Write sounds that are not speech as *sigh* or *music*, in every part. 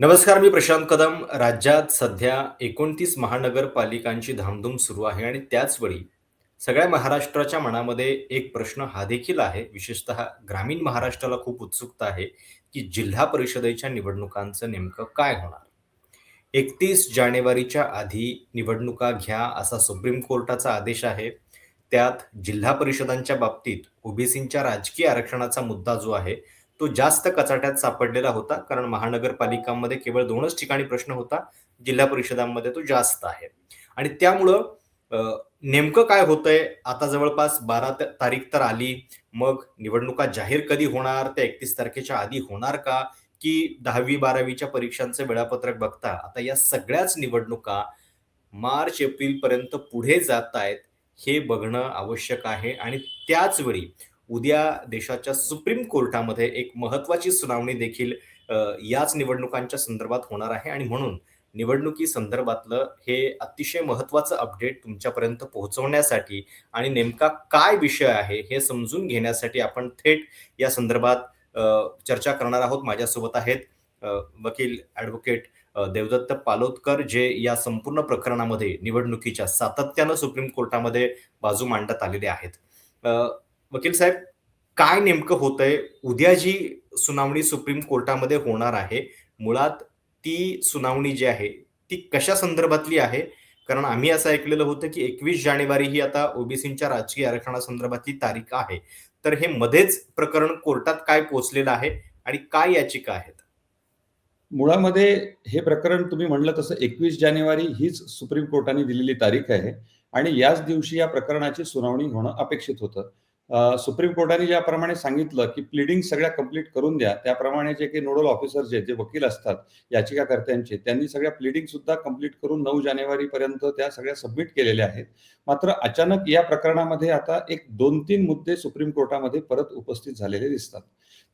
नमस्कार मी प्रशांत कदम. राज्यात सध्या एकोणतीस महानगरपालिकांची धामधूम सुरू आहे आणि त्याचवेळी सगळ्या महाराष्ट्राच्या मनामध्ये एक प्रश्न हा देखील आहे. विशेषतः ग्रामीण महाराष्ट्राला खूप उत्सुकता आहे की जिल्हा परिषदेच्या निवडणुकांचं नेमकं काय होणार? एकतीस जानेवारीच्या आधी निवडणुका घ्या असा सुप्रीम कोर्टाचा आदेश आहे. त्यात जिल्हा परिषदांच्या बाबतीत ओबीसींच्या राजकीय आरक्षणाचा मुद्दा जो आहे तो जास्त कचाट्यात सापडलेला होता कारण महानगरपालिकांमध्ये केवळ दोनच ठिकाणी प्रश्न होता जिल्हा परिषदांमध्ये तो जास्त आहे. आणि त्यामुळं नेमकं काय होतंय? आता जवळपास बारा तारीख तर आली मग निवडणुका जाहीर कधी होणार? त्या एकतीस तारखेच्या आधी होणार का? की दहावी बारावीच्या परीक्षांचं वेळापत्रक बघता? आता या सगळ्याच निवडणुका मार्च एप्रिल पर्यंत पुढे जात आहेत हे बघणं आवश्यक आहे. आणि त्याच वेळी उद्या देशाच्या सुप्रीम कोर्टामध्ये एक महत्वाची सुनावणी देखील याच निवडणुकांच्या संदर्भात होणार आहे. आणि म्हणून निवडणुकी संदर्भातलं हे अतिशय महत्वाचं अपडेट तुमच्यापर्यंत पोहोचवण्यासाठी आणि नेमका काय विषय आहे हे समजून घेण्यासाठी आपण थेट या संदर्भात चर्चा करणार आहोत. माझ्यासोबत आहेत वकील ॲडव्होकेट देवदत्त पालोदकर जे या संपूर्ण प्रकरणामध्ये निवडणुकीच्या सातत्यानं सुप्रीम कोर्टामध्ये बाजू मांडत आलेले आहेत. वकील साहेब काय नेमकं होतंय? उद्या जी सुनावणी सुप्रीम कोर्टामध्ये होणार आहे मुळात ती सुनावणी जी आहे ती कशा संदर्भातली आहे? कारण आम्ही असं ऐकलेलं होतं की एकवीस जानेवारी ही आता ओबीसींच्या राजकीय आरक्षणासंदर्भातली तारीख आहे. तर हे मध्येच प्रकरण कोर्टात काय पोहोचलेलं आहे आणि काय याचिका आहेत? मुळामध्ये हे प्रकरण तुम्ही म्हणलं तसं एकवीस जानेवारी हीच सुप्रीम कोर्टाने दिलेली तारीख आहे आणि याच दिवशी या प्रकरणाची सुनावणी होणं अपेक्षित होतं. सुप्रीम कोर्टाने ज्याप्रमाणे सांगितलं की प्लिडिंग सगळ्या कंप्लीट करून द्या त्याप्रमाणे जे काही नोडल ऑफिसर जे जे वकील असतात याचिकाकर्त्यांचे त्यांनी सगळ्या प्लिडिंग सुद्धा कंप्लीट करून नऊ जानेवारी पर्यंत त्या सगळ्या सबमिट केलेल्या आहेत. मात्र अचानक या प्रकरणामध्ये आता एक दोन तीन मुद्दे सुप्रीम कोर्टामध्ये परत उपस्थित झालेले दिसतात.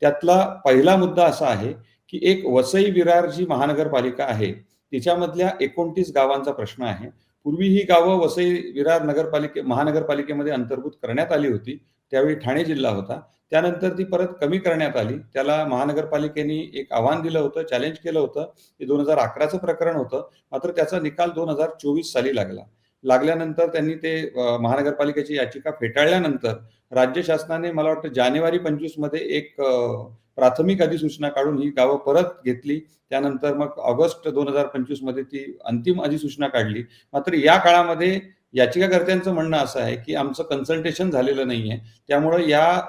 त्यातला पहिला मुद्दा असा आहे की एक वसई विरार जी महानगरपालिका आहे तिच्यामधल्या एकोणतीस गावांचा प्रश्न आहे. पूर्वी ही गावं वसई विरार नगरपालिके महानगरपालिकेमध्ये अंतर्भूत करण्यात आली होती. त्यावेळी ठाणे जिल्हा होता. त्यानंतर ती परत कमी करण्यात आली. त्याला महानगरपालिकेने एक आव्हान दिलं होतं चॅलेंज केलं होतं. ते दोन हजार अकराचं प्रकरण होतं. मात्र त्याचा निकाल दोन हजार चोवीस साली लागला. लागल्यानंतर त्यांनी ते महानगरपालिकेची याचिका फेटाळल्यानंतर राज्य शासनाने मला वाटतं जानेवारी पंचवीसमध्ये एक प्राथमिक अधिसूचना काढून ही गावं परत घेतली. त्यानंतर मग ऑगस्ट दोन हजार पंचवीसमध्ये ती अंतिम अधिसूचना काढली. मात्र या काळामध्ये याचिकाकर्त्यांचं म्हणणं असं आहे की आमचं कन्सल्टेशन झालेलं नाहीये. त्यामुळं या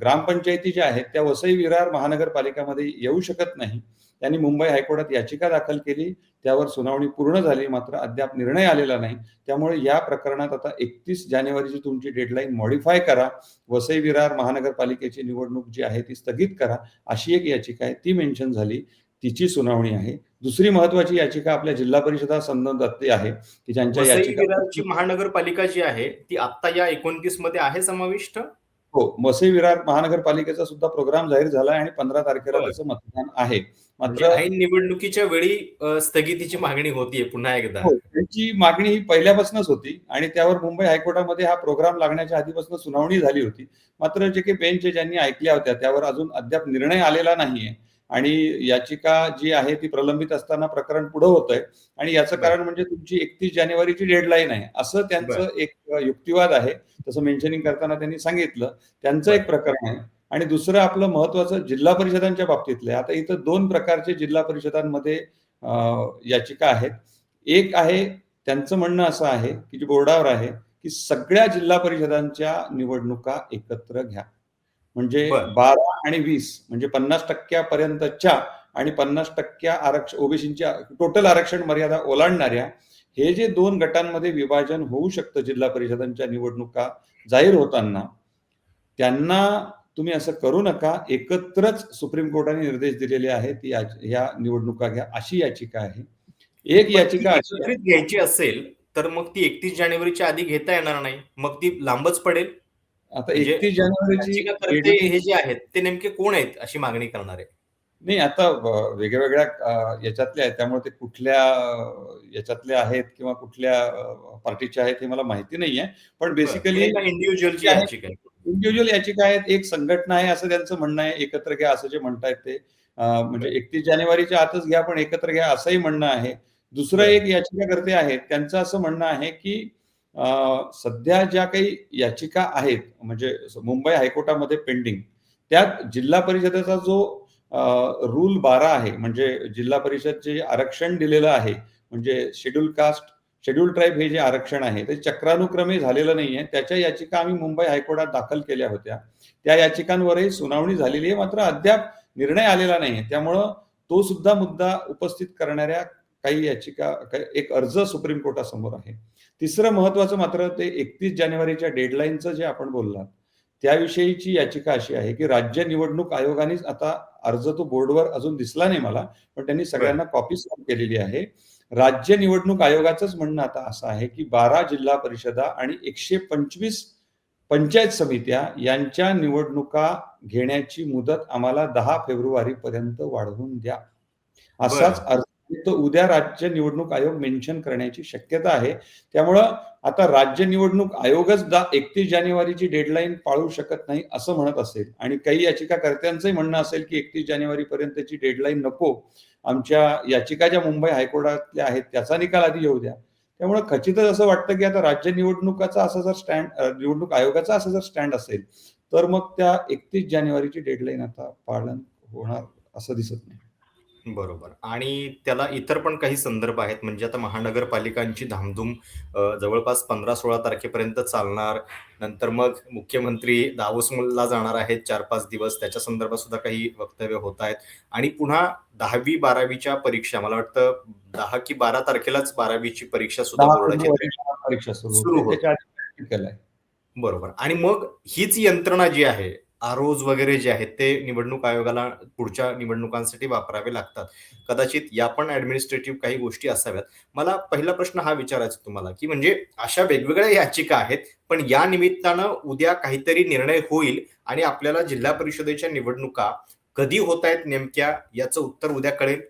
ग्रामपंचायती ज्या आहेत त्या वसई विरार महानगरपालिकामध्ये येऊ शकत नाही. त्यांनी मुंबई हायकोर्टात याचिका दाखल केली. त्यावर सुनावणी पूर्ण झाली मात्र अद्याप निर्णय आलेला नाही. त्यामुळे या प्रकरणात आता एकतीस जानेवारीची तुमची डेडलाईन मॉडिफाय करा. वसई विरार महानगरपालिकेची निवडणूक जी आहे ती स्थगित करा. अशी एक याचिका आहे ती मेन्शन झाली. तिची सुनावणी आहे. दुसरी महत्वाची याचिका आपल्या जिल्हा परिषदा संबंधातली आहे की ज्यांच्या याचिका महानगरपालिका जी आहे ती आता या एकोणतीसमध्ये आहे समाविष्ट? हो वसई विरार महानगरपालिकेचा सुद्धा प्रोग्राम जाहीर झाला आणि पंधरा तारखेला. त्याचं मतदान आहे. म्हणजे मात्र निवडणुकीच्या वेळी स्थगितीची मागणी होतीये पुन्हा एकदा. हो, त्यांची मागणी ही पहिल्यापासूनच होती आणि त्यावर मुंबई हायकोर्टामध्ये हा प्रोग्राम लागण्याच्या आधीपासून सुनावणी झाली होती. मात्र जे काही बेंच ज्यांनी ऐकल्या होत्या त्यावर अजून अद्याप निर्णय आलेला नाहीये. आणि याचिका जी आहे ती प्रलंबित असताना प्रकरण पुढे होत आहे आणि याचं. कारण म्हणजे तुमची एकतीस जानेवारीची डेडलाईन आहे. असं त्यांचं एक युक्तिवाद आहे. तसं मेन्शनिंग करताना त्यांनी सांगितलं. त्यांचं एक प्रकरण आहे. आणि दुसरं आपलं महत्वाचं जिल्हा परिषदांच्या बाबतीतलं आहे. आता इथं दोन प्रकारचे जिल्हा परिषदांमध्ये याचिका आहेत. एक आहे त्यांचं म्हणणं असं आहे की जे बोर्डावर आहे की सगळ्या जिल्हा परिषदांच्या निवडणुका एकत्र घ्या. म्हणजे बरं. आणि वीस म्हणजे पन्नास टक्क्यापर्यंतच्या आणि पन्नास टक्क्या आरक्षण ओबीसीच्या टोटल आरक्षण मर्यादा ओलांडणाऱ्या हे जे दोन गटांमध्ये विभाजन होऊ शकतं जिल्हा परिषदांच्या निवडणुका जाहीर होताना त्यांना तुम्ही असं करू नका. एकत्रच सुप्रीम कोर्टाने निर्देश दिलेले आहेत या निवडणुका घ्या अशी याचिका आहे. एक याचिका घ्यायची असेल तर मग ती एकतीस जानेवारीच्या आधी घेता येणार नाही. मग ती लांबच पडेल. आता म्हणजे एकतीस जानेवारीची हे जे आहेत ते नेमके कोण आहेत अशी मागणी करणारे? नाही आता अ, याच्यातल्या आहेत. त्यामुळे ते कुठल्या याच्यातले आहेत किंवा कुठल्या पार्टीचे आहेत हे मला माहिती नाहीये. पण बेसिकली आहे इंडिव्हिज्युअल याचिका आहेत. एक संघटना आहे असं त्यांचं म्हणणं आहे. एकत्र घ्या असं जे म्हणतायत ते. म्हणजे एकतीस जानेवारीच्या आतच घ्या पण एकत्र घ्या असंही म्हणणं आहे. दुसरं. एक याचिकाकर्ते आहेत. त्यांचं असं म्हणणं आहे की सध्या ज्या काही याचिका आहेत म्हणजे मुंबई हायकोर्टामध्ये पेंडिंग त्यात जिल्हा परिषदेचा जो रूल बारा आहे म्हणजे जिल्हा परिषद जे आरक्षण दिलेलं आहे म्हणजे शेड्यूल कास्ट शेड्यूल ट्राईब हे जे आरक्षण आहे ते चक्रानुक्रमे झालेलं नाहीये. त्याच्या याचिका आम्ही मुंबई हायकोर्टात दाखल केल्या होत्या. त्या याचिकांवरही सुनावणी झालेली आहे मात्र अद्याप निर्णय आलेला नाही त्यामुळं तो सुद्धा मुद्दा उपस्थित करणाऱ्या काही याचिका एक अर्ज सुप्रीम कोर्टासमोर आहे. तिसरं महत्वाचं मात्र ते एकतीस जानेवारीच्या डेडलाईनचं जे आपण बोललात त्याविषयीची याचिका अशी आहे की राज्य निवडणूक आयोगानेच आता अर्ज तो बोर्डवर अजून दिसला नाही मला पण त्यांनी सगळ्यांना कॉपी केलेली आहे. राज्य निवडणूक आयोगाचंच म्हणणं आता असं आहे की बारा जिल्हा परिषदा आणि एकशे पंचवीस पंचायत समित्या यांच्या निवडणुका घेण्याची मुदत आम्हाला दहा फेब्रुवारी पर्यंत वाढवून द्या. असाच अर्ज तो उद्या राज्य निवडणूक आयोग मेन्शन करण्याची शक्यता आहे. त्यामुळं आता राज्य निवडणूक आयोगच दा एकतीस जानेवारीची डेडलाईन पाळू शकत नाही असं म्हणत असेल. आणि काही याचिकाकर्त्यांचंही म्हणणं असेल की एकतीस जानेवारी पर्यंतची डेडलाईन नको. आमच्या याचिका ज्या मुंबई हायकोर्टातल्या आहेत त्याचा निकाल आधी येऊ द्या. त्यामुळे खचितच असं वाटतं की आता राज्य निवडणुकाचा असं जर स्टँड निवडणूक आयोगाचा असं जर स्टँड असेल तर मग त्या एकतीस जानेवारीची डेडलाईन आता पालन होणार असं दिसत नाही. बरोबर. आणि त्याला इतर पण काही संदर्भ आहेत. म्हणजे आता महानगरपालिकांची धामधूम अ, जवळपास पंधरा सोळा तारखेपर्यंत चालणार. नंतर मग मुख्यमंत्री दावोसला जाणार आहेत. चार पाच दिवस. त्याच्या संदर्भात सुद्धा काही वक्तव्य होत आहेत. आणि पुन्हा दहावी बारावीच्या परीक्षा. मला वाटतं दहा की बारा तारखेलाच बारावीची परीक्षा सुद्धा दहा बोर्डाची फेब्रुवारी परीक्षा सुरू सुरू होते. होते. त्याच्या आधी practical आहे. बरोबर. आणि मग हीच यंत्रणा जी आहे आरोज वगैरे जे आहेत ते निवडणूक आयोगाला पुढच्या निवडणुकांसाठी वापरावे लागतात. कदाचित या पण ऍडमिनिस्ट्रेटिव्ह काही गोष्टी असाव्यात. मला पहिला प्रश्न हा विचारायचा तुम्हाला की म्हणजे अशा वेगवेगळ्या याचिका आहेत पण या निमित्तानं उद्या काहीतरी निर्णय होईल आणि आपल्याला जिल्हा परिषदेच्या निवडणुका कधी होत आहेत नेमक्या याचं उत्तर उद्या कळेल?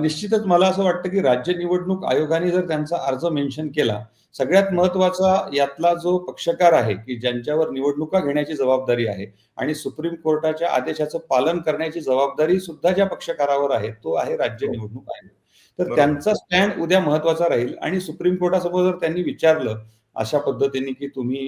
निश्चितच मला असं वाटतं की राज्य निवडणूक आयोगाने जर त्यांचा अर्ज मेन्शन केला सगळ्यात महत्त्वाचा यातला जो पक्षकार आहे की ज्यांच्यावर निवडणुका घेण्याची जबाबदारी आहे आणि सुप्रीम कोर्टाच्या आदेशाचं पालन करण्याची जबाबदारी सुद्धा ज्या पक्षकारावर आहे तो आहे राज्य हो. निवडणूक आयोग तर. त्यांचा स्टँड उद्या महत्त्वाचा राहील आणि सुप्रीम कोर्टासमोर जर त्यांनी विचारलं अशा पद्धतीने की तुम्ही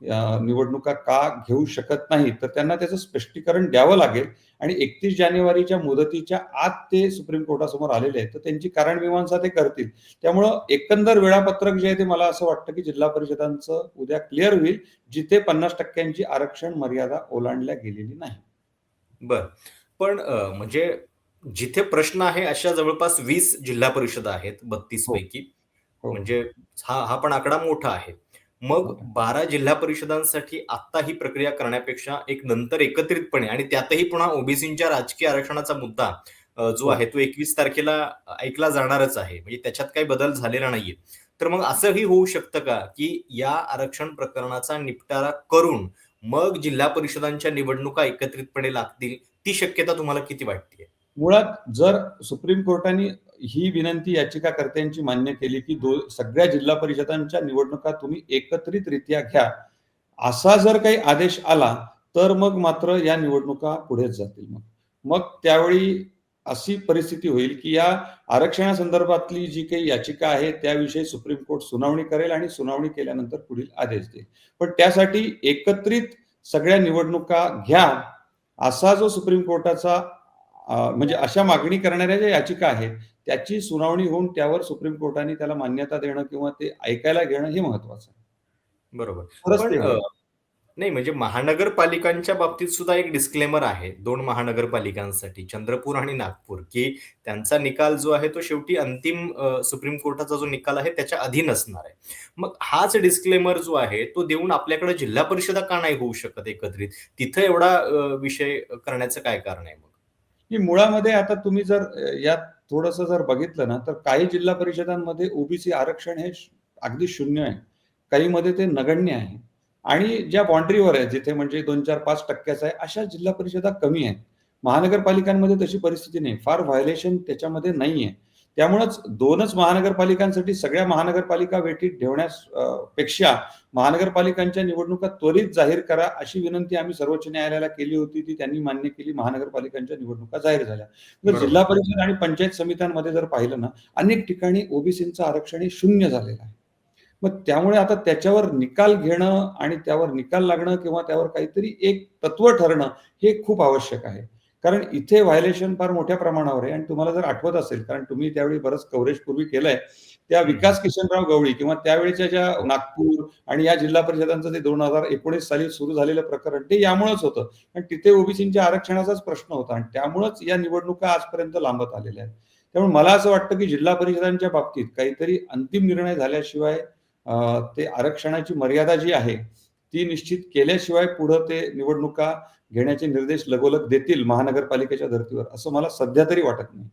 निवडणुका का घेऊ शकत नाही तर त्यांना त्याचं स्पष्टीकरण द्यावं लागेल. आणि एकतीस जानेवारीच्या मुदतीच्या आत ते सुप्रीम कोर्टासमोर आलेले आहेत तर त्यांची कारणमीमांसा ते करतील. त्यामुळं एकंदर वेळापत्रक जे आहे ते मला असं वाटतं की जिल्हा परिषदांचं उद्या क्लिअर होईल जिथे पन्नास टक्क्यांची आरक्षण मर्यादा ओलांडल्या गेलेली नाही. बर. पण म्हणजे जिथे प्रश्न आहे अशा जवळपास वीस जिल्हा परिषदा आहेत बत्तीस हो. पैकी. हो. म्हणजे हा हा पण आकडा मोठा आहे. मग. बारा जिल्हा परिषदांसाठी आता ही प्रक्रिया करण्यापेक्षा एक नंतर एकत्रितपणे आणि त्यातही पुन्हा ओबीसीच्या राजकीय आरक्षणाचा मुद्दा जो हो. आहे तो एकवीस तारखेला ऐकला जाणारच आहे म्हणजे त्याच्यात काही बदल झालेला नाहीये तर मग असंही होऊ शकतं का की या आरक्षण प्रकरणाचा निपटारा करून मग जिल्हा परिषदांच्या निवडणुका एकत्रितपणे लागतील ती शक्यता तुम्हाला किती वाटते मुळात जर सुप्रीम कोर्टाने ही विनंती याचिकाकर्त्यांची मान्य केली की दो सगळ्या जिल्हा परिषदांच्या निवडणुका तुम्ही एकत्रितरित्या घ्या. असा जर काही आदेश आला तर मग मात्र या निवडणुका पुढेच जातील मग. मग त्यावेळी अशी परिस्थिती होईल की या आरक्षणासंदर्भातली जी काही याचिका आहे त्याविषयी सुप्रीम कोर्ट सुनावणी करेल आणि सुनावणी केल्यानंतर पुढील आदेश देईल. पण त्यासाठी एकत्रित सगळ्या निवडणुका घ्या असा जो सुप्रीम कोर्टाचा म्हणजे अशा मागणी करणाऱ्या ज्या याचिका आहेत त्याची सुनावणी होऊन त्यावर सुप्रीम कोर्टाने त्याला मान्यता देणं किंवा ते ऐकायला घेणं हे महत्वाचं आहे. बरोबर. नाही म्हणजे महानगरपालिकांच्या बाबतीत सुद्धा एक डिस्क्लेमर आहे दोन महानगरपालिकांसाठी चंद्रपूर आणि नागपूर की त्यांचा निकाल जो आहे तो शेवटी अंतिम सुप्रीम कोर्टाचा जो निकाल आहे त्याच्या अधीन असणार आहे. मग हाच डिस्क्लेमर जो आहे तो देऊन आपल्याकडे जिल्हा परिषदा का नाही होऊ शकत एकत्रित? तिथं एवढा विषय करण्याचं काय कारण आहे मुळामध्ये आता तुम्ही जर यात थोडंसं जर बघितलं ना तर काही जिल्हा परिषदांमध्ये ओबीसी आरक्षण हे अगदी शून्य आहे. काही मध्ये ते नगण्य आहे. आणि ज्या बाउंड्रीवर आहे जिथे म्हणजे दोन चार पाच टक्क्याचं आहे अशा जिल्हा परिषदा कमी आहेत. महानगरपालिकांमध्ये तशी परिस्थिती नाही. फार व्हायलेशन त्याच्यामध्ये नाही आहे त्यामुळेच दोनच महानगरपालिकांसाठी सगळ्या महानगरपालिका वेटीत ठेवण्यास पेक्षा महानगरपालिकांच्या निवडणुका त्वरित जाहीर करा अशी विनंती आम्ही सर्वोच्च न्यायालयाला केली होती ती त्यांनी मान्य केली महानगरपालिकांच्या निवडणुका जाहीर झाल्या. तर. जिल्हा परिषद आणि पंचायत समित्यांमध्ये जर पाहिलं ना अनेक ठिकाणी ओबीसीचं आरक्षण हे शून्य झालेलं आहे. मग त्यामुळे आता त्याच्यावर निकाल घेणं आणि त्यावर निकाल लागणं किंवा त्यावर काहीतरी एक तत्व ठरणं हे खूप आवश्यक आहे. कारण इथे व्हायलेशन फार मोठ्या प्रमाणावर आहे. आणि तुम्हाला जर आठवत असेल कारण तुम्ही त्यावेळी बरंच कव्हरेज पूर्वी केलंय त्या विकास किशनराव गवळी किंवा त्यावेळेच्या ज्या नागपूर आणि या जिल्हा परिषदांचं ते दोन हजार एकोणीस साली सुरू झालेलं प्रकरण ते यामुळेच होतं. आणि तिथे ओबीसीच्या आरक्षणाचाच प्रश्न होता आणि त्यामुळेच या निवडणुका आजपर्यंत लांबत आलेल्या आहेत. त्यामुळे मला असं वाटतं की जिल्हा परिषदांच्या बाबतीत काहीतरी अंतिम निर्णय झाल्याशिवाय ते आरक्षणाची मर्यादा जी आहे ती निश्चित केल्याशिवाय पुढे ते निवडणुका घेण्याचे निर्देश लगोलग देतील महानगरपालिकेच्या धर्तीवर असं मला सध्या तरी वाटत नाही.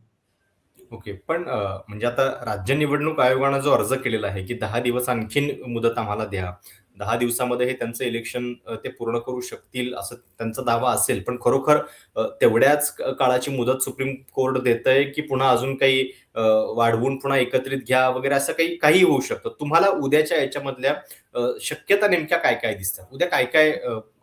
ओके पण म्हणजे आता राज्य निवडणूक आयोगानं जो अर्ज केलेला आहे की दहा दिवस आणखीन मुदत आम्हाला द्या दहा दिवसामध्ये हे त्यांचं इलेक्शन ते पूर्ण करू शकतील असं त्यांचा दावा असेल. पण खरोखर तेवढ्याच काळाची मुदत सुप्रीम कोर्ट देत आहे की पुन्हा अजून काही वाढवून पुन्हा एकत्रित घ्या वगैरे असं काही काही होऊ शकतं. तुम्हाला उद्याच्या याच्यामधल्या शक्यता नेमक्या काय काय दिसतात? उद्या काय काय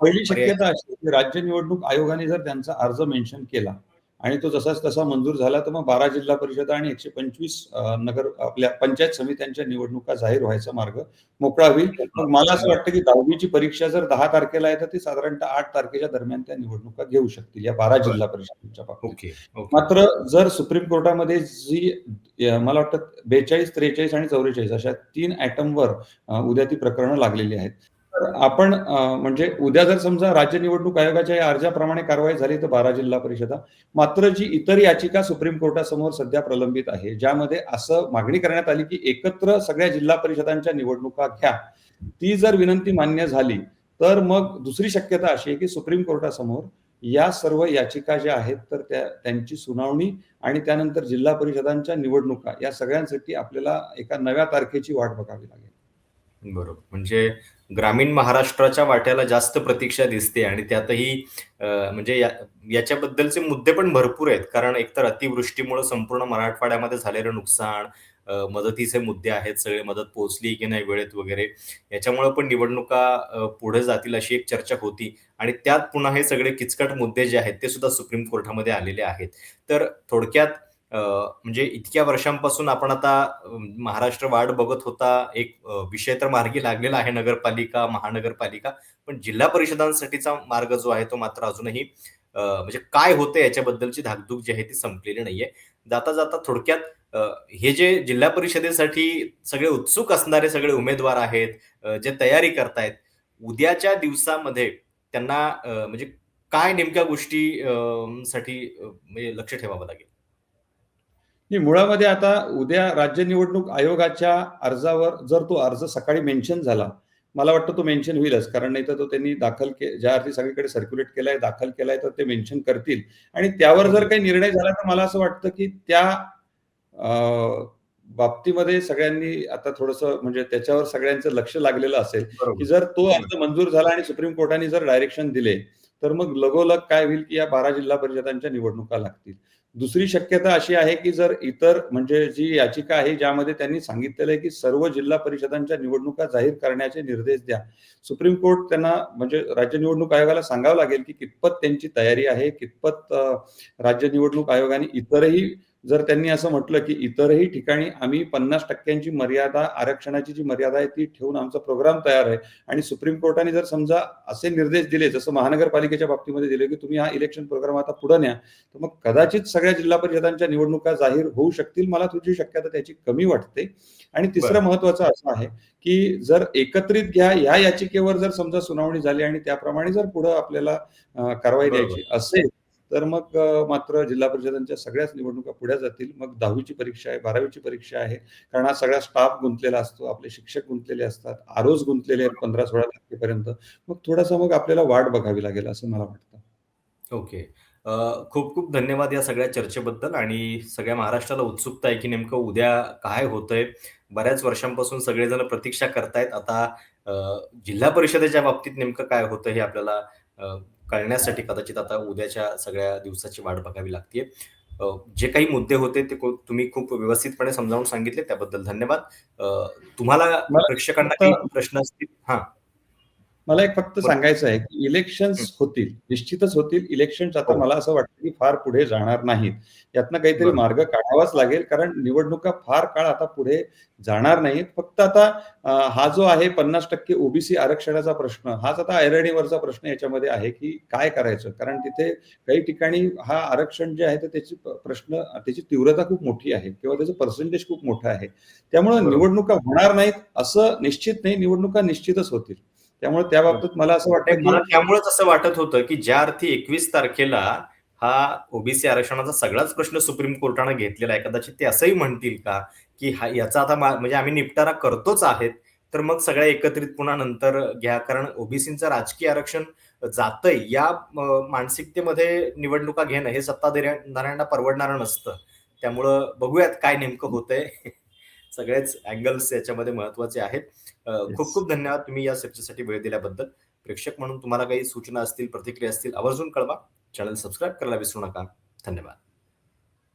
पहिली शक्यता राज्य निवडणूक आयोगाने जर त्यांचा अर्ज मेन्शन केला आणि तो जसाच तसा मंजूर झाला तर मग बारा जिल्हा परिषद आणि एकशे पंचवीस नगर आपल्या पंचायत समित्यांच्या निवडणुका जाहीर व्हायचा मार्ग मोकळा होईल. मग मला असं वाटतं की दहावीची परीक्षा जर दहा तारखेला आहे तर ते साधारणतः आठ तारखेच्या दरम्यान त्या निवडणुका घेऊ शकतील या बारा जिल्हा परिषदांच्या बाबतीत. मात्र जर सुप्रीम कोर्टामध्ये जी मला वाटतं बेचाळीस त्रेचाळीस आणि चौवेचाळीस अशा तीन ऍटमवर उद्या ती प्रकरणं लागलेली आहेत. तर आपण म्हणजे उद्या जर समजा राज्य निवडणूक आयोगाच्या या अर्जाप्रमाणे कारवाई झाली तर बारा जिल्हा परिषदा. मात्र जी इतर याचिका सुप्रीम कोर्टासमोर सध्या प्रलंबित आहे ज्यामध्ये असं मागणी करण्यात आली की एकत्र सगळ्या जिल्हा परिषदांच्या निवडणुका घ्या. ती जर विनंती मान्य झाली तर मग दुसरी शक्यता अशी आहे की सुप्रीम कोर्टासमोर या सर्व याचिका ज्या आहेत तर त्या त्यांची सुनावणी आणि त्यानंतर जिल्हा परिषदांच्या निवडणुका या सगळ्यांसाठी आपल्याला एका नव्या तारखेची वाट बघावी लागेल. बरोबर. म्हणजे ग्रामीण महाराष्ट्राच्या वाट्याला जास्त प्रतीक्षा दिसते आणि त्यातही म्हणजे या- याच्याबद्दलचे मुद्दे पण भरपूर आहेत. कारण एकतर अतिवृष्टीमुळे संपूर्ण मराठवाड्यामध्ये झालेलं नुकसान मदतीचे मुद्दे आहेत सगळे मदत पोहोचली की नाही वेळेत वगैरे याच्यामुळे पण निवडणुका पुढे जातील अशी एक चर्चा होती. आणि त्यात पुन्हा हे सगळे किचकट मुद्दे जे आहेत ते सुद्धा सुप्रीम कोर्टामध्ये आलेले आहेत. तर थोडक्यात म्हणजे इतक्या वर्षांपासून आपण आता महाराष्ट्र वाढ बघत होता. एक विषय तर मार्गी लागलेला आहे नगरपालिका महानगरपालिका. पण जिल्हा परिषदांसाठीचा मार्ग जो आहे तो मात्र अजूनही म्हणजे काय होतं याच्याबद्दलची धाकधूक जी आहे ती संपलेली नाहीये. जाता जाता थोडक्यात हे जे जिल्हा परिषदेसाठी सगळे उत्सुक असणारे सगळे उमेदवार आहेत जे तयारी करतायत उद्याच्या दिवसामध्ये त्यांना म्हणजे काय नेमक्या गोष्टी साठी म्हणजे लक्ष ठेवावं लागेल? मुळामध्ये आता उद्या राज्य निवडणूक आयोगाच्या अर्जावर जर तो अर्ज सकाळी मेन्शन झाला मला वाटतं तो मेन्शन होईलच. कारण नाही तर तो त्यांनी दाखल के ज्या अर्थी सगळीकडे सर्क्युलेट केलाय दाखल केलाय तर ते मेन्शन करतील. आणि त्यावर जर काही निर्णय झाला तर मला असं वाटतं की त्या बाबतीमध्ये सगळ्यांनी आता थोडस म्हणजे त्याच्यावर सगळ्यांचं लक्ष लागलेलं असेल की जर तो अर्ज मंजूर झाला आणि सुप्रीम कोर्टाने जर डायरेक्शन दिले तर मग लगोलग काय होईल की या बारा जिल्हा परिषदांच्या निवडणुका लागतील. दुसरी शक्यता अशी आहे की जर इतर म्हणजे जी याचिका आहे ज्यामध्ये त्यांनी सांगितलेलं आहे की सर्व जिल्हा परिषदांच्या निवडणुका जाहीर करण्याचे निर्देश द्या. सुप्रीम कोर्ट त्यांना म्हणजे राज्य निवडणूक आयोगाला सांगावं लागेल की कितपत त्यांची तयारी आहे कितपत राज्य निवडणूक आयोगाने इतरही जर त्यांनी असं म्हटलं की इतरही ठिकाणी आम्ही पन्नास टक्क्यांची मर्यादा आरक्षणाची जी मर्यादा आहे ती ठेवून आमचा प्रोग्राम तयार आहे आणि सुप्रीम कोर्टाने जर समजा असे निर्देश दिले जसं महानगरपालिकेच्या बाबतीमध्ये दिले की तुम्ही हा इलेक्शन प्रोग्राम आता पुढे न्या तर मग कदाचित सगळ्या जिल्हा परिषदांच्या निवडणुका जाहीर होऊ शकतील मला तुझी शक्यता त्याची कमी वाटते आणि तिसरं. महत्वाचं असं आहे की जर एकत्रित घ्या या याचिकेवर जर समजा सुनावणी झाली आणि त्याप्रमाणे जर पुढे आपल्याला कारवाई. द्यायची असेल तर मग मात्र जिल्हा परिषदांच्या सगळ्याच निवडणुका पुढे जातील. मग दहावीची परीक्षा आहे बारावीची परीक्षा आहे. कारण हा सगळा स्टाफ गुंतलेला असतो. आपले शिक्षक गुंतलेले असतात. आरोज गुंतलेले आहेत पंधरा सोळा तारखेपर्यंत मग थोडासा मग आपल्याला वाट बघावी लागेल असं मला वाटतं. ओके. खूप खूप धन्यवाद या सगळ्या चर्चेबद्दल आणि सगळ्या महाराष्ट्राला उत्सुकता आहे की नेमकं उद्या काय होतंय. बऱ्याच वर्षांपासून सगळेजण प्रतीक्षा करतायत. आता जिल्हा परिषदेच्या बाबतीत नेमकं काय होतं हे आपल्याला कळण्यासाठी कदाचित आता उद्याच्या सगळ्या दिवसाची वाट बघावी लागते जे काही मुद्दे होते ते तुम्ही खूप व्यवस्थितपणे समजावून सांगितले त्याबद्दल धन्यवाद. तुम्हाला प्रेक्षकांना प्रश्न असतील? हा. मला एक फक्त. सांगायचं आहे की इलेक्शन्स होतील निश्चितच होतील इलेक्शन्स आता हो. मला असं वाटतं की फार पुढे जाणार नाहीत यातनं काहीतरी. मार्ग काढावाच लागेल कारण निवडणुका फार काळ आता पुढे जाणार नाहीत फक्त आता हा जो आहे पन्नास टक्के ओबीसी आरक्षणाचा प्रश्न हाच आता ऐरणीवरचा प्रश्न याच्यामध्ये आहे की काय करायचं कारण तिथे काही ठिकाणी हा आरक्षण जे आहे तर त्याची प्रश्न त्याची तीव्रता खूप मोठी आहे किंवा त्याचं पर्सेंटेज खूप मोठं आहे त्यामुळे. निवडणुका होणार नाहीत असं निश्चित नाही निवडणुका निश्चितच होतील त्यामुळे त्या बाबतीत मला असं वाटतं मला त्यामुळेच असं वाटत होतं की ज्या अर्थी एकवीस तारखेला हा ओबीसी आरक्षणाचा सगळाच प्रश्न सुप्रीम कोर्टाने घेतलेला आहे कदाचित ते असंही म्हणतील का की हा याचा आता म्हणजे आम्ही निपटारा करतोच आहेत तर मग सगळ्या एकत्रित पुन्हा नंतर घ्या कारण ओबीसीचं राजकीय आरक्षण जातंय या मानसिकतेमध्ये निवडणुका घेणं हे सत्ताधाऱ्यांना परवडणारं नसतं त्यामुळं बघूयात काय नेमकं होतंय *laughs* सगळेच अँगल्स याच्यामध्ये महत्त्वाचे आहेत. खूप खूप धन्यवाद तुम्ही या चर्चेसाठी वेळ दिल्याबद्दल. प्रेक्षक म्हणून तुम्हाला काही सूचना असतील प्रतिक्रिया असतील आवर्जून कळवा. चॅनल सबस्क्राईब करायला विसरू नका. धन्यवाद.